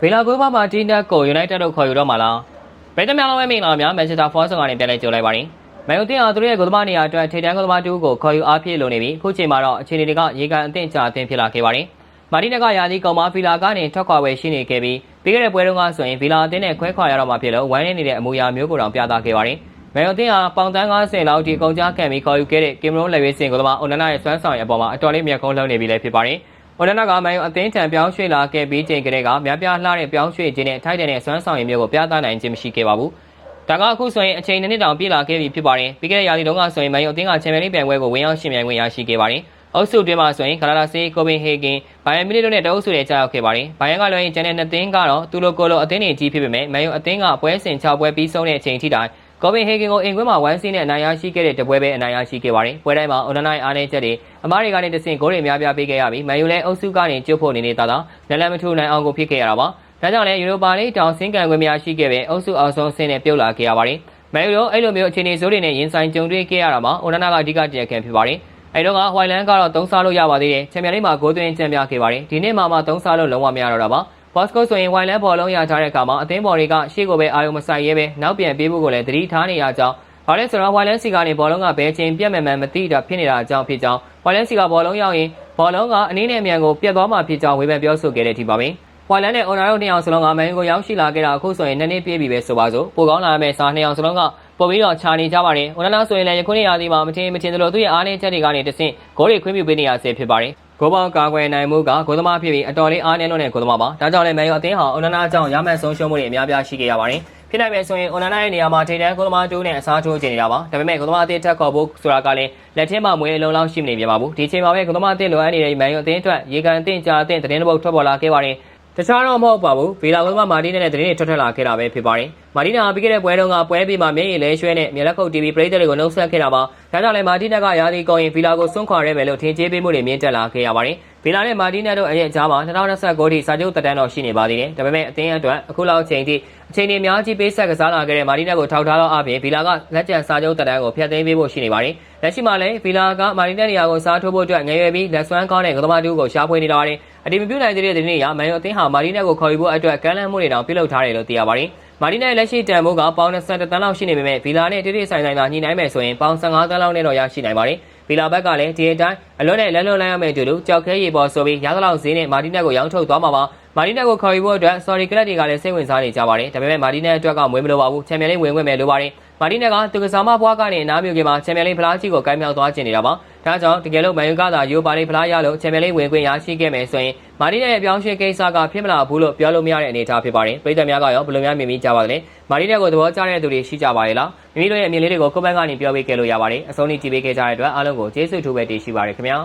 ဗီလာဂိုဘာမာတီနက်ကို United တို့ခေါ်ယူတော့မှာလားဗိတမြန်လုံးရဲ့မိန်လာများ Manchester Force ကနေပြန်လဲကြိုလိုက်ပါရင်မန်ယူတင်အောင်သူတို့ရဲ့ဂိုသမားနေရာအတွက်ထိတန်းဂိုသမားတူကိုခေါ်ယူအားဖြည့်လိုနေပြီအခုချိန်မှာတော့အခြေအနေတွေကရေကန်အသင့်ချအသင့်ဖြစ်လာခဲ့ပါတယ်မာတီနက်ကယာဒီကောင်မဗီလာကနေထွက်ခွာဝယ်ရှိနေခဲ့ပြီးပြီးခဲ့တဲ့ပွဲတုန်းကဆိုရင်ဗီလာအသင်းနဲ့ခွဲခွာရတော့မှဖြစ်လို့ဝိုင်းနေနေတဲ့အမူအရာမျိုးကိုတောင်ပြသခဲ့ပါတယ်မန်ယူတင်ဟာပေါင်တန်း90လောက်ဒီအကုန်ကြားခံပြီးခေါ်ယူခဲ့တဲ့ကင်မရွန်လက်ရွေးစင်ဂိုသမားအိုနနာရဲ့စွမ်းဆောင်ရအပေါ်မှာအတော်လေးမြတ်ကုန်းလှုပ်နေပြီလည်းဖြစ်ပါတယ်။ အိုနနာကမန်ယူအသင်းထံပြောင်းရွှေ့လာခဲ့ပြီးချိန်ကလေးကများပြားလှတဲ့ပြောင်းရွှေ့ခြင်းနဲ့ထိုက်တဲ့နဲ့စွမ်းဆောင်ရည်မျိုးကိုပြသနိုင်ခြင်းမရှိခဲ့ပါဘူး။ဒါကအခုဆိုရင်အချိန်နှစ်နှစ်တောင်ပြည့်လာခဲ့ပြီဖြစ်ပါတယ်။ပြီးခဲ့တဲ့ရာသီတုန်းကဆိုရင်မန်ယူအသင်းကချန်ပီယံလိပြိုင်ပွဲကိုဝင်ရောက်ရှင်ပြိုင်ခွင့်ရရှိခဲ့ပါတယ်။အုပ်စုတွင်းမှာဆိုရင်ဂလာတာစီကိုပင်ဟေဂင်ဘိုင်ယန်မီနစ်တို့နဲ့တအုပ်စုတွေကြာရောက်ခဲ့ပါတယ်။ဘိုင်ယန်ကလွှဲရင်ကျန်တဲ့နှစ်သင်းကတော့သူလိုကိုလိုအသင်းတွေကြီးဖြစ်ပေမဲ့မန်ယူအသင်းကပွဲစဉ်6ပွဲပြီးဆုံးတဲ့အချိန်ထိတိုင် ကောပင်ဟေဂင်ကိုအင်ကွင်းမှာဝမ်းစီးနဲ့အနိုင်ရရှိခဲ့တဲ့တပွဲပဲအနိုင်ရရှိခဲ့ပါတယ်။ပွဲတိုင်းမှာအွန်လိုင်းအားနည်းချက်တွေအမားတွေကနေတဆင့်ဂိုးတွေများပြားပေးခဲ့ရပြီးမန်ယူလည်းအုပ်စုကနေကျွတ်ဖို့နေနေတာတော့နလန်မထူနိုင်အောင်ကိုဖြစ်ခဲ့ရတာပါ။ဒါကြောင့်လည်းယူရိုပါလိတောင်စင်ကန်ခွင့်များရှိခဲ့ပဲအုပ်စုအောင်ဆုံးဆင်းနဲ့ပြုတ်လာခဲ့ရပါတယ်။မန်ယူတို့အဲ့လိုမျိုးအခြေအနေဆိုးတွေနဲ့ရင်ဆိုင်ကြုံတွေ့ခဲ့ရတာမှာအိုနာနာကအဓိကတရားခံဖြစ်ပါတယ်။အဲ့တော့ကဟွိုင်လန်ကတော့သုံးစားလို့ရပါသေးတယ်။ချန်ပီယံလိမှာဂိုးသွင်းချန်ပြခဲ့ပါတယ်။ဒီနေ့မှမှသုံးစားလို့လုံးဝမရတော့တာပါ။ ဘော့စကိုဆိုရင်ဝိုင်လန်ဘော်လုံးရထားတဲ့အခါမှာအသင်းဘော်တွေကရှေ့ကိုပဲအာရုံမဆိုင်ရဲပဲနောက်ပြန်ပြေးဖို့ကိုလည်းသတိထားနေရကြောင်းဘာလဲဆိုတော့ဝိုင်လန်စီကနေဘော်လုံးကဘယ်ချိန်ပြတ်မှန်မှန်မသိတာဖြစ်နေတာအကြောင်းဖြစ်ကြောင်းဝိုင်လန်စီကဘော်လုံးရောက်ရင်ဘော်လုံးကအနည်းနဲ့အမြန်ကိုပြတ်သွားမှဖြစ်ကြောင်းဝေဖန်ပြောဆိုခဲ့တဲ့အထိပါပဲဝိုင်လန်နဲ့အွန်နာတို့နှစ်ယောက်စလုံးကမန်ယူကိုရောက်ရှိလာခဲ့တာအခုဆိုရင်နှစ်နှစ်ပြည့်ပြီပဲဆိုပါစို့ပိုကောင်းလာမယ့်စာနှစ်ယောက်စလုံးကပို့ပြီးတော့ခြာနေကြပါတယ်။ဝနနာဆိုရင်လည်းယခုနှစ်ရာသီမှာမထင်မထင်သလိုသူ့ရဲ့အားနည်းချက်တွေကနေတဆင့်ဂိုးတွေခွင့်ပြုပေးနေရဆဲဖြစ်ပါတယ်။ ဂိုးပေါင်းကာကွယ်နိုင်မှုကဂိုးသမားဖြစ်ပြီးအတော်လေးအားနည်းလွန်းတဲ့ဂိုးသမားပါ။ဒါကြောင့်လည်းမန်ယူအသင်းဟာအွန်နာကြောင့်ရမှန်ဆုံးရှုံးမှုတွေအများပြားရှိခဲ့ရပါတယ်။ဖြစ်နိုင်မယ်ဆိုရင်အွန်နာရဲ့နေရာမှာထိတန်းဂိုးသမားတူးနဲ့အစားထိုးချင်နေတာပါ။ဒါပေမဲ့ဂိုးသမားအသင်းထက်ခေါ်ဖို့ဆိုတာကလည်းလက်ထဲမှာမွေးအလုံးလောက်ရှိမနေပြပါဘူး။ဒီချိန်မှာပဲဂိုးသမားအသင်းလိုအပ်နေတဲ့မန်ယူအသင်းအတွက်ရေကန်အသင်းကြာအသင်းသတင်းတစ်ပုဒ်ထွက်ပေါ်လာခဲ့ပါတယ်။ တခြားတော့မဟုတ်ပါဘူးဗီလာဝင်းကမာတီးနဲ့တရင်တွေထွက်ထွက်လာခဲ့တာပဲဖြစ်ပါတယ်မာတီးနာပြီးခဲ့တဲ့ပွဲတုန်းကပွဲပြီးမှမျက်ရည်လဲရွှဲနဲ့မြေလက်ခုပ် TV ပရိသတ်တွေကိုနှုတ်ဆက်ခဲ့တာပါဒါကြောင့်လည်းမာတီးနက်ကရာသီကောင်းရင်ဗီလာကိုစွန့်ခွာရဲမယ်လို့ထင်ကြေးပေးမှုတွေမြင့်တက်လာခဲ့ရပါတယ်ဗီလာနဲ့မာတီးနက်တို့အရဲ့အကြားမှာ2029ထိစာချုပ်တက်တန်းတော့ရှိနေပါသေးတယ်ဒါပေမဲ့အသင်းအတွက်အခုလောက်အချိန်ထိ အချိန်တွေအများကြီးပေးဆက်ကစားလာခဲ့တဲ့မာတီးနက်ကိုထောက်ထားတော့အပြင်ဗီလာကလက်ကျန်စာချုပ်တက်တန်းကိုဖျက်သိမ်းပေးဖို့ရှိနေပါတယ်လက်ရှိမှာလည်းဗီလာကမာတီးနက်နေရာကိုစားထိုးဖို့အတွက်ငယ်ရွယ်ပြီးလက်စွမ်းကောင်းတဲ့ကသမားတူကိုရှားဖွေနေတာပါတယ်အတီမပြုနိုင်သေးတဲ့ဒီနေ့ရမန်ယူအသင်းဟာမာတီးနက်ကိုခေါ်ယူဖို့အတွက်ကမ်းလှမ်းမှုတွေတောင်ပြုလုပ်ထားတယ်လို့သိရပါတယ်မာတီးနက်လက်ရှိတန်ဖိုးကပေါင်20တန်းလောက်ရှိနေပေမဲ့ဗီလာနဲ့တိတိဆိုင်ဆိုင်သာညှိနှိုင်းမယ်ဆိုရင်ပေါင်15တန်းလောက်နဲ့တော့ရရှိနိုင်ပါတယ်ဗီလာဘက်ကလည်းဒီအတိုင်းအလွတ်နဲ့လက်လွတ်လိုက်ရမယ့်အတူတူကြောက်ခဲရေပေါ်ဆိုပြီးရသလောက်ဈေးနဲ့မာတီးနက်ကိုရောင်းထုတ်သွားမှာပါမာတီးနက်ကိုခေါ်ယူဖို့အတွက် sorry ကလပ်တွေကလည်းစိတ်ဝင်စားနေကြပါတယ်ဒါပေမဲ့မာတီးနက်အတွက်ကမွေးမလို့ပါဘူးချန်ပီယံလိဝင်ဝင်မယ်လို့ပါတယ်မာတီးနက်ကသူကစားမဘွားကနေနားမြူကမှာချန်ပီယံလိဖလားကြီးကိုကိုင်းမြောက်သွားခြင်းနေတာပါဒါကြောင့်တကယ်လို့မန်ယူကသာယူပါလိဖလားရလို့ချန်ပီယံလိဝင်ခွင့်ရရှိခဲ့မယ်ဆိုရင်မာတီးနက်ရဲ့ပြောင်းရွှေ့ကိစ္စကဖြစ်မလာဘူးလို့ပြောလို့မရတဲ့အနေအထားဖြစ်ပါတယ်ပြည်သက်များကရောဘယ်လိုများမြင်မိကြပါသလဲမာတီးနက်ကိုသဘောကျတဲ့သူတွေရှိကြပါရဲ့လားမိမိတို့ရဲ့အမြင်လေးတွေကိုကိုယ့်ဘက်ကနေပြောပေးခဲ့လို့ရပါတယ်အဆုံးထိကြည့်ပေးခဲ့ကြတဲ့အတွက်အားလုံးကိုကျေးဇူးထူးပဲတင်ရှိပါရခင်ဗျာ